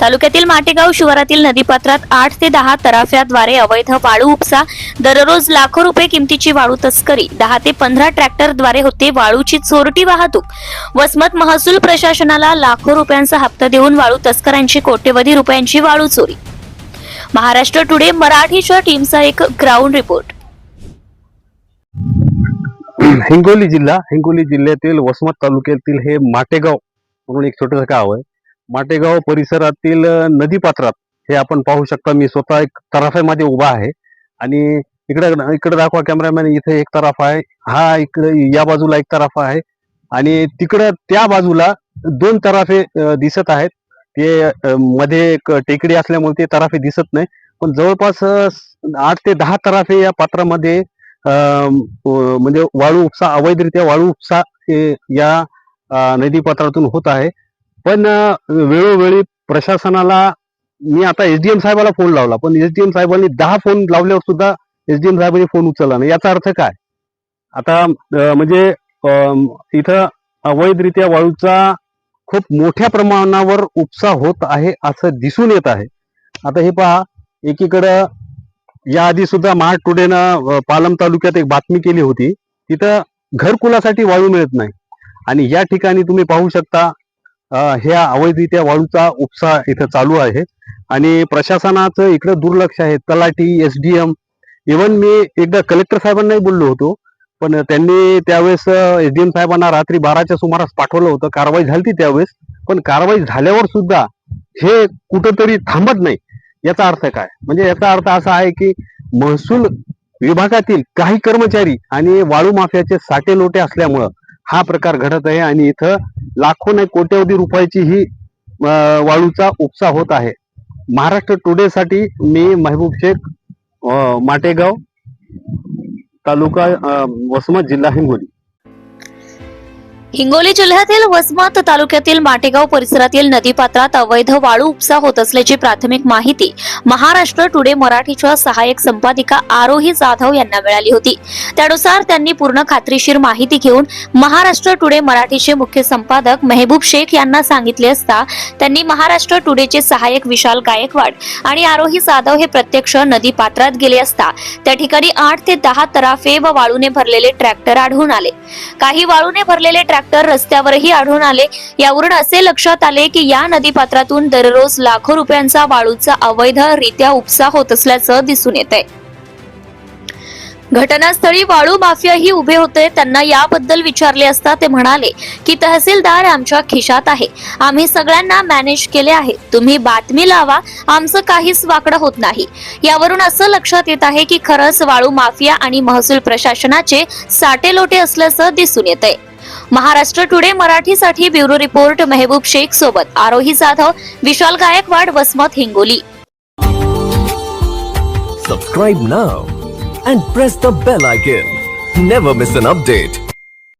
तालुक्यातील माटेगाव शिवारातील नदीपात्रात आठ ते दहा तराफ्याद्वारे अवैध वाळू उपसा दररोज लाखो रुपये किमतीची वाळू तस्करी दहा ते पंधरा ट्रॅक्टरद्वारे होते वाळूची चोरटी वाहतूक. वसमत महसूल प्रशासनाला लाखो रुपयांचा हप्ता देऊन वाळू तस्करांची कोट्यवधी रुपयांची वाळू चोरी. महाराष्ट्र टुडे मराठीच्या टीमचा एक ग्राउंड रिपोर्ट. हिंगोली जिल्हा हिंगोली जिल्ह्यातील वसमत तालुक्यातील हे माटेगाव म्हणून एक छोटंसं गाव आहे. माटेगाव परिसरातील नदीपात्रात हे आपण पाहू शकता. मी स्वतः एक तराफ्यामध्ये उभा आहे. आणि इकडे इकडे दाखवा कॅमेरामॅन इथे एक तराफा आहे. हा इकडे या बाजूला एक तराफा आहे. आणि तिकडं त्या बाजूला दोन तराफे दिसत आहेत. ते मध्ये एक टेकडी असल्यामुळे ते तराफे दिसत नाही. पण जवळपास आठ ते दहा तराफे या पात्रामध्ये म्हणजे वाळू उपसा अवैधरित्या वाळू उपसा या नदीपात्रातून होत आहे. पण वेळोवेळी प्रशासनाला मी आता एसडीएम साहेबाला फोन लावला. पण एसडीएम साहेबांनी दहा फोन लावल्यावर सुद्धा एसडीएम साहेबांनी फोन उचलला नाही. याचा अर्थ काय? आता म्हणजे इथं अवैधरित्या वाळूचा खूप मोठ्या प्रमाणावर उपसा होत आहे असं दिसून येत आहे. आता हे पहा एकीकडं याआधी सुद्धा महाड टुडेनं पालम तालुक्यात एक बातमी केली होती. तिथं घरकुलासाठी वाळू मिळत नाही. आणि या ठिकाणी तुम्ही पाहू शकता ह्या अवैधरित्या वाळूचा उपसा इथं चालू आहे. आणि प्रशासनाचं इकडं दुर्लक्ष आहे. तलाठी एसडीएम इव्हन मी एकदा कलेक्टर साहेबांनाही बोललो होतो. पण त्यांनी त्यावेळेस एसडीएम साहेबांना रात्री बाराच्या सुमारास पाठवलं होतं. कारवाई झाली त्यावेळेस. पण कारवाई झाल्यावर सुद्धा हे कुठंतरी थांबत नाही. याचा अर्थ काय? म्हणजे याचा अर्थ असा आहे की महसूल विभागातील काही कर्मचारी आणि वाळू माफियाचे साटे लोटे असल्यामुळं हा प्रकार घडत आहे. आणि इथं लाखो नाही कोट्यवधी रुपयाची ही वाळूचा उपसा होत आहे. महाराष्ट्र टुडे साठी मी महबूब शेख माटेगाव तालुका वसमत जिल्हा हिंगोली. हिंगोली जिल्ह्यातील वसमत तालुक्यातील माटेगाव परिसरातील नदीपात्रात अवैध वाळू उपसा होत असल्याची प्राथमिक माहिती महाराष्ट्र टुडे मराठीच्या सहाय्यक संपादिका आरोही जाधव यांना मिळाली होती. त्यानुसार त्यांनी पूर्ण खात्रीशीर माहिती घेऊन महाराष्ट्र टुडे मराठीचे मुख्य संपादक मेहबूब शेख यांना सांगितले असता त्यांनी महाराष्ट्र टुडेचे सहाय्यक विशाल गायकवाड आणि आरोही जाधव हे प्रत्यक्ष नदीपात्रात गेले असता त्या ठिकाणी आठ ते दहा तराफे व वाळूने भरलेले ट्रॅक्टर आढळून आले. काही वाळूने भरलेले ट्रॅक्टर रस्त्यावरही आढळून आले. यावरून असे लक्षात आले की या नदीपात्रातून दररोज लाखो रुपयांचा वाळूचा अवैधरित्या उपसा होत असल्याचं दिसून येत आहे. घटनास्थळी वाळू माफियाही उभे होते. त्यांना याबद्दल विचारले असता ते म्हणाले की तहसीलदार आमच्या खिशात आहे. आम्ही सगळ्यांना मॅनेज केले आहे. तुम्ही बातमी लावा. आमचं काहीच वाकडं होत नाही. यावरून असं लक्षात येत आहे की खरंच वाळू माफिया आणि महसूल प्रशासनाचे साटेलोटे असल्याचं दिसून येत आहे. महाराष्ट्र टुडे मराठीसाठी ब्युरो रिपोर्ट मेहबूब शेख सोबत. Arohi Jadhav Vishal Gaikwad Vasmat Hingoli. Subscribe now and press the bell icon never miss an update